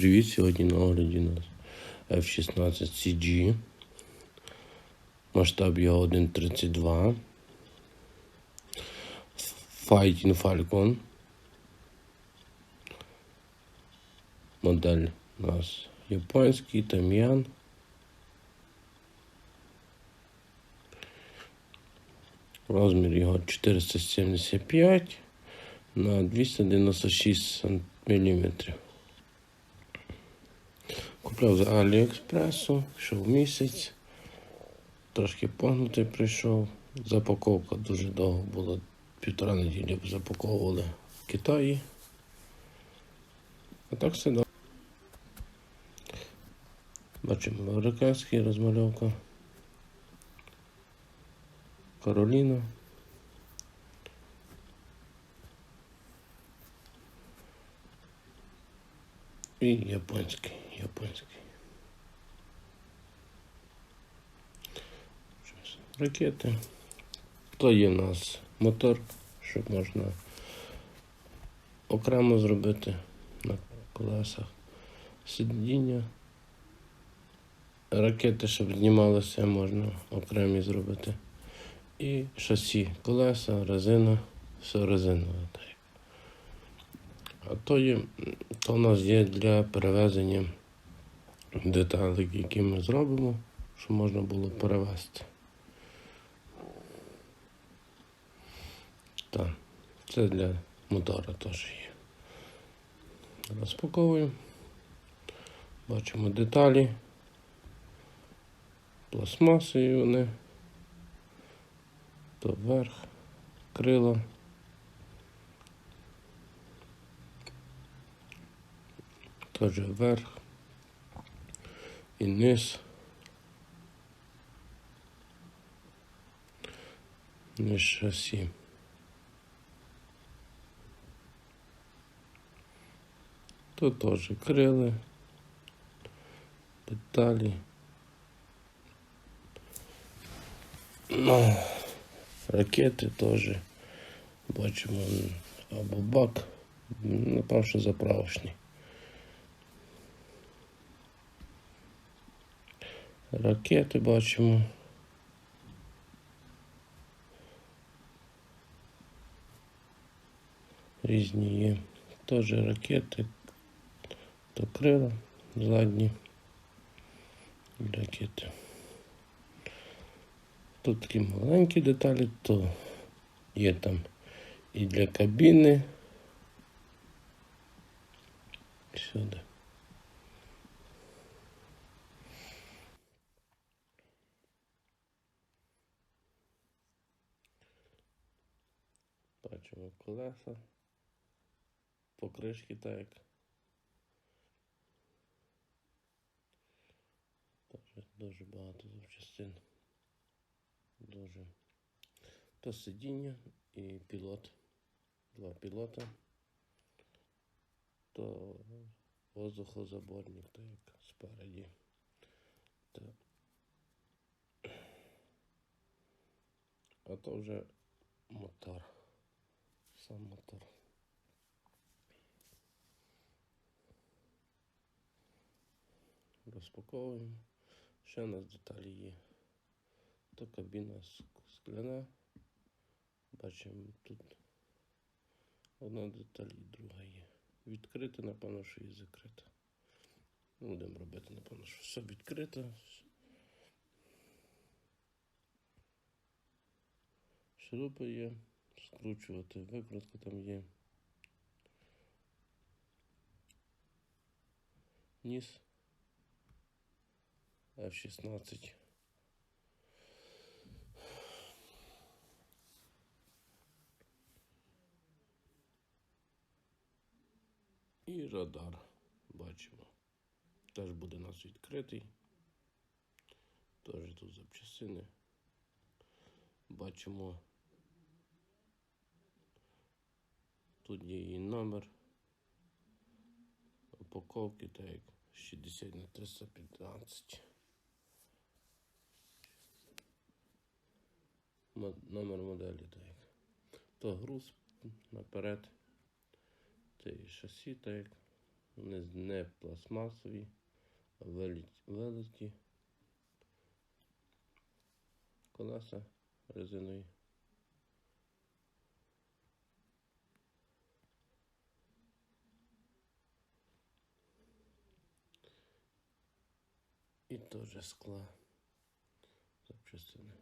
привіт! Сьогодні на огляді у нас F16 CG. Масштаб його 1.32. Fighting Falcon. Модель у нас японський Там'ян. Розмір його 475 на 296 мм. Купляв з Аліекспресу, йшов місяць, трошки погнутий прийшов. Запаковка дуже довго була, півтора неділі запаковували в Китаї. А так все добре. Бачимо американський розмальовка. Кароліна. І японський, японський. Ракети. То є в нас мотор, щоб можна окремо зробити на колесах. Сидіння. Ракети, щоб знімалися, можна окремі зробити. І шасі, колеса, резина, все резинове. А то, є, то у нас є для перевезення деталей, які ми зробимо, щоб можна було перевезти. Так, це для мотора теж є. Розпаковуємо. Бачимо деталі. Пластмасові вони. То вверх, крила. Теж вверх і низ. Низ шасі. Тут теж крили, деталі. Ну, ракети теж бачимо або бак, напевно, що заправочний. Ракети бачимо. Різні є. Теж ракети, то крила задні ракети. Тут такі маленькі деталі, то є там і для кабіни. Сюди. Бачимо колеса, покришки так. Дуже, дуже багато запчастин. Дуже. То сидіння і пілот. Два пілота. То воздухозаборник, так як спереді. Так. А то вже мотор. Сам мотор. Розпаковуємо. Ще у нас деталі є. То кабіна ск- скляна. Бачимо тут одна деталь і друга є. Відкрита, напевно, що і закрита. Ну, Будемо робити, напевно, що все відкрито. Шурупи є, скручувати, викрутка там є. Ніс F16. І радар бачимо. Теж буде у нас відкритий. Теж тут запчасини. Бачимо. Тут її номер. Упаковки так 60 на 315. Номер моделі так. То груз наперед. Це і шасі так Вони не пластмасові, а велиті. Колеса резинові. І теж скла запчастини.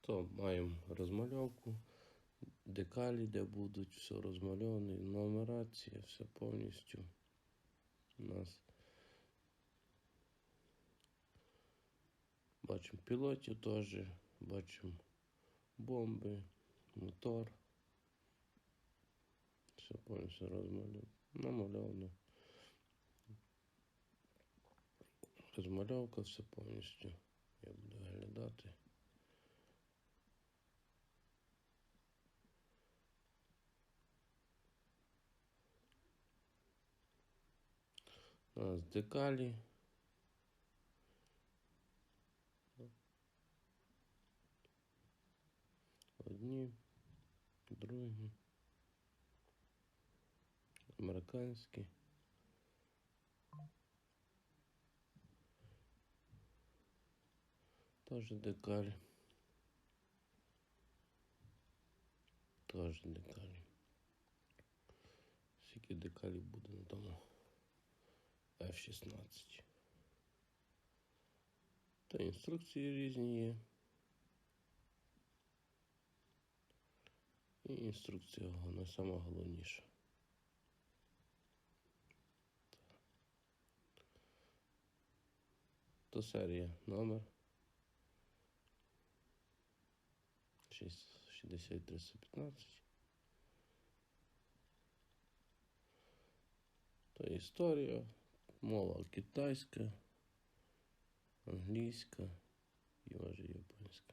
То маємо розмальовку, декалі, де будуть все розмальовано, і нумерація, все повністю у нас. Бачимо пілотів теж, бачимо бомби, мотор. Все повністю розмальовано. Намальовано. Розмальовка все повністю. Як буде виглядати. У нас декалі. Одні, другі. Американські. Тоже декаль. Тоже декаль. Скільки декалів буде на тому F-16. Та інструкції різні є. І інструкція сама головніша. То серія номер 60315. То історія, мова китайська, англійська і може японська.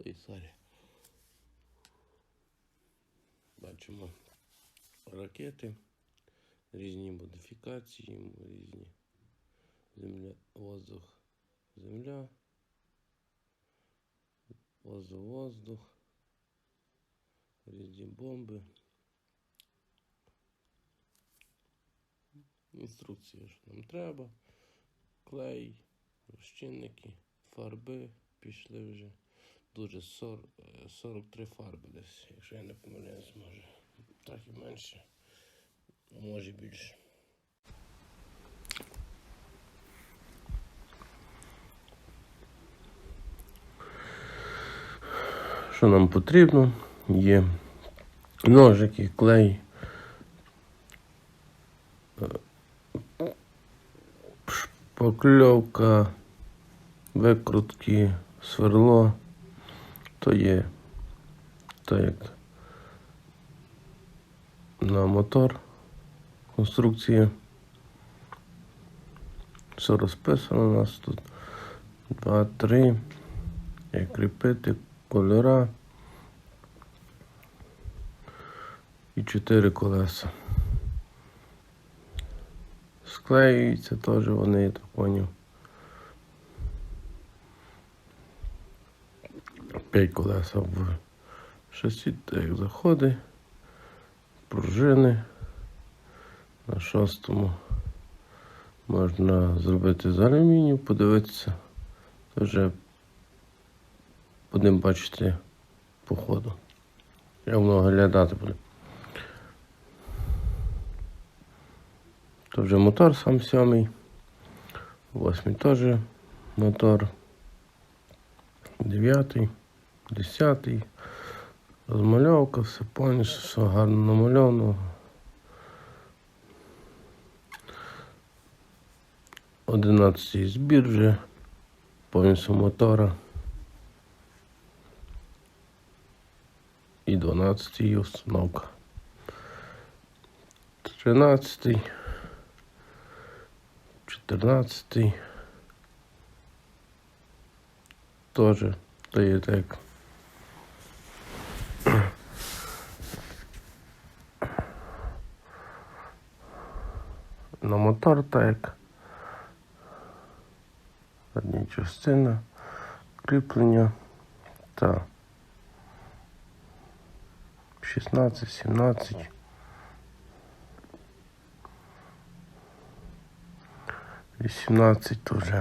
То і серія. Бачимо ракети, різні модифікації, різні земля, воздух, земля, воздух, воздух, різні бомби. Інструкція, що нам треба, клей, розчинники, фарби пішли вже. Дуже 40, е, 43 фарби десь, якщо я не помиляюсь, може трохи менше, а може більше. Що нам потрібно? Є ножики, клей, е, шпакльовка, викрутки, сверло. То є то як на мотор конструкція. Все розписано у нас тут. Два, три. Як кріпити, кольора. І чотири колеса. Склеюються теж вони, я так поняв. П'ять колеса в шасі, так заходи, пружини. На шостому можна зробити з алюмінію, подивитися. Вже будемо бачити по ходу. Я воно глядати буду. То вже мотор сам сьомий. Восьмий теж мотор. Дев'ятий. Десятий. Розмальовка, все повністю, все гарно намальовано. Одинадцятий збір вже, повністю мотора. І дванадцятий установка. Тринадцятий. Чотирнадцятий. Тоже то є так. Як. Задня частина, кріплення та 16, 17. Вісімнадцять теж.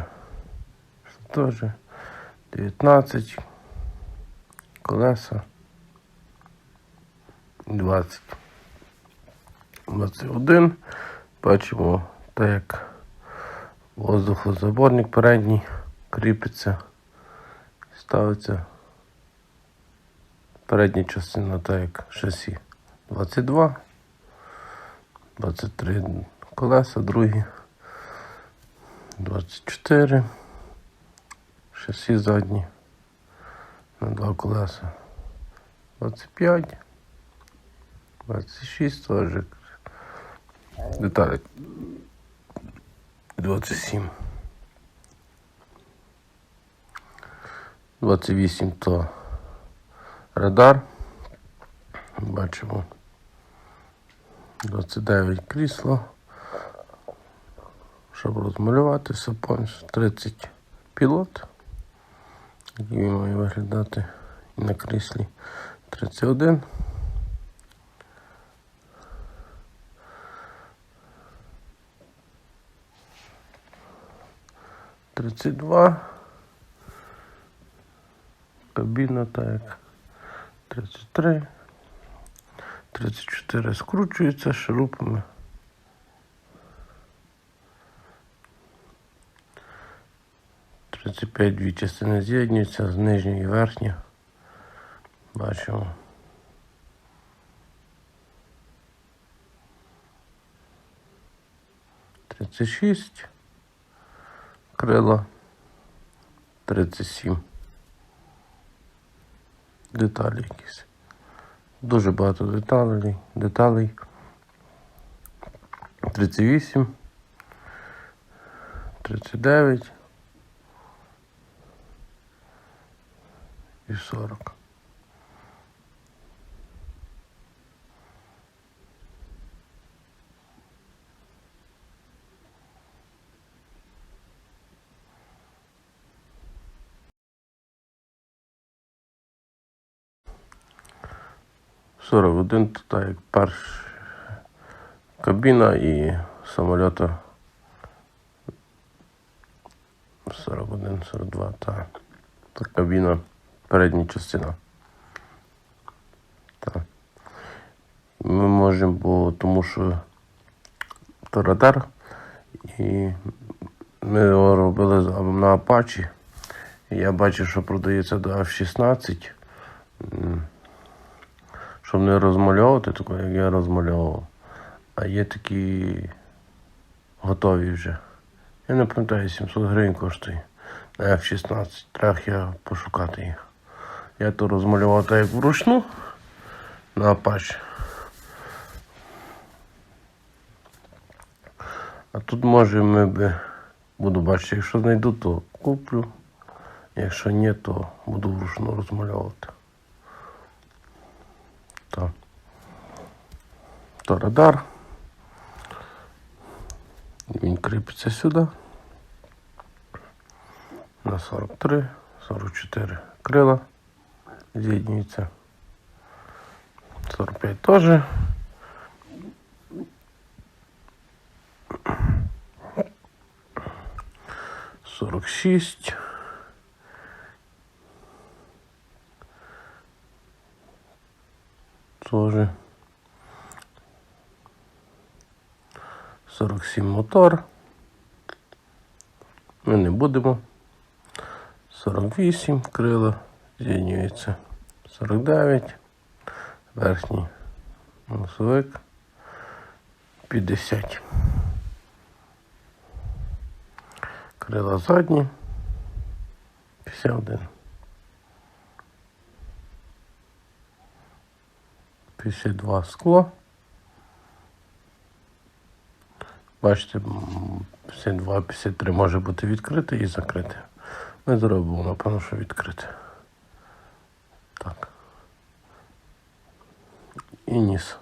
Теж. 19. Колеса. 20. 21. Бачимо, так як воздухозаборник передній кріпиться, ставиться передня частина, так як шасі 22, 23 колеса, другі, 24, шасі задні на два колеса, 25, 26 теж. Деталі 27. 28 то радар. Бачимо. 29 крісло. Щоб розмалювати все повністю. 30 пілот. Який має виглядати на кріслі. 31. Тридцять два. Кабіна так як 33. 34 скручується шурупами. Тридцять п'ять дві частини з'єднуються з нижньої і верхньої. Бачимо. Тридцять шість. Крила. Тридцять сім. Деталі якісь. Дуже багато деталей. деталей. 38, 39 і 40. Сорок один, то так як перш кабіна і самольота 41, 42, та, та кабіна, передня частина. Так. Ми можемо, бо тому що то радар, і ми його робили на Apache. Я бачив, що продається до F16. Щоб не розмальовувати, таке, як я розмальовував. А є такі готові вже. Я не пам'ятаю, 700 гривень коштує на F16. Треба я пошукати їх. Я то розмалював так як вручну на Apache. А тут може ми би буду бачити, якщо знайду, то куплю. Якщо ні, то буду вручну розмальовувати. радар. Він кріпиться сюди. На 43, 44 крила з'єднюється. 45 теж. Сорок шість. Тоже. 47 мотор. Ми не будемо. 48 крила з'єднюється. 49. Верхній носовик. 50. Крила задні. 51. 52 скло. Бачите, м, 52, 53 може бути відкрите і закрите. Ми зробимо, напевно, що відкрите. Так. І ніс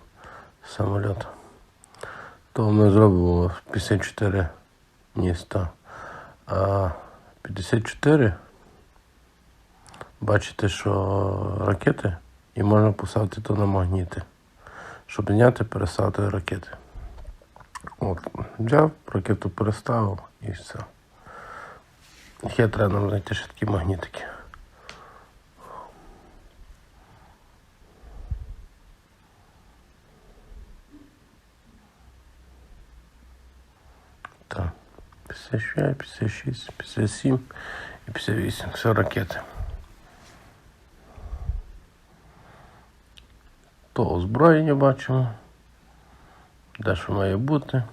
самоліта. То ми зробимо 54 міста. А 54 бачите, що ракети і можна поставити то на магніти. Щоб зняти, переставити ракети. От, взяв, ракету переставив і все. Ще треба нам знайти ще такі магнітики. Так. 55, 56, 57 і 58. Все ракети. То озброєння бачимо. Де що має бути.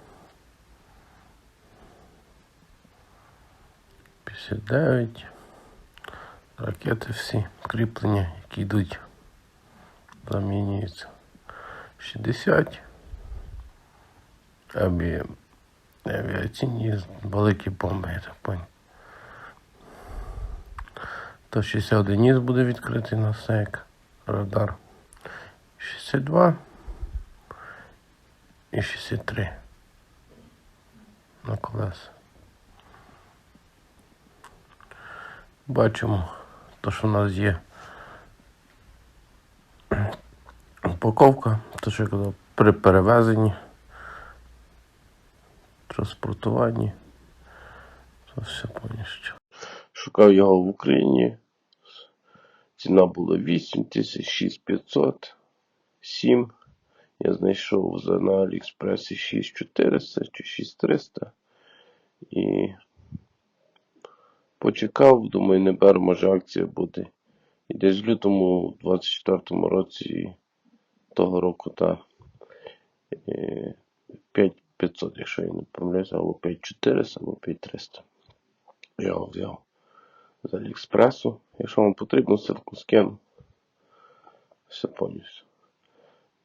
59. Ракети всі кріплення, які йдуть, замінюються. 60. Аві... Авіаційні великі бомби, я так понял. То 61 ніс буде відкритий на СЕК, радар. 62 і 63 на колеса. Бачимо, то, що в нас є упаковка, то що я казав, при перевезенні, транспортуванні. Це все повністю. Шукав його в Україні. Ціна була 8 тисяч 6500, 7. Я знайшов за на Аліекспресі 6400 чи 6300. І почекав, думаю, не бер, може акція буде. І десь в лютому 24-му році того року та е, 5500, якщо я не помиляюся, або 5400, або 5300. Я його взяв з Аліекспресу. Якщо вам потрібно, ссылку скину. Все повністю.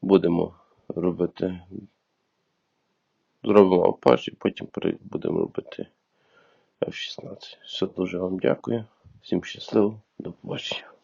Будемо робити. Зробимо Apache, і потім будемо робити F-16. Все дуже вам дякую. Всім щасливо. До побачення.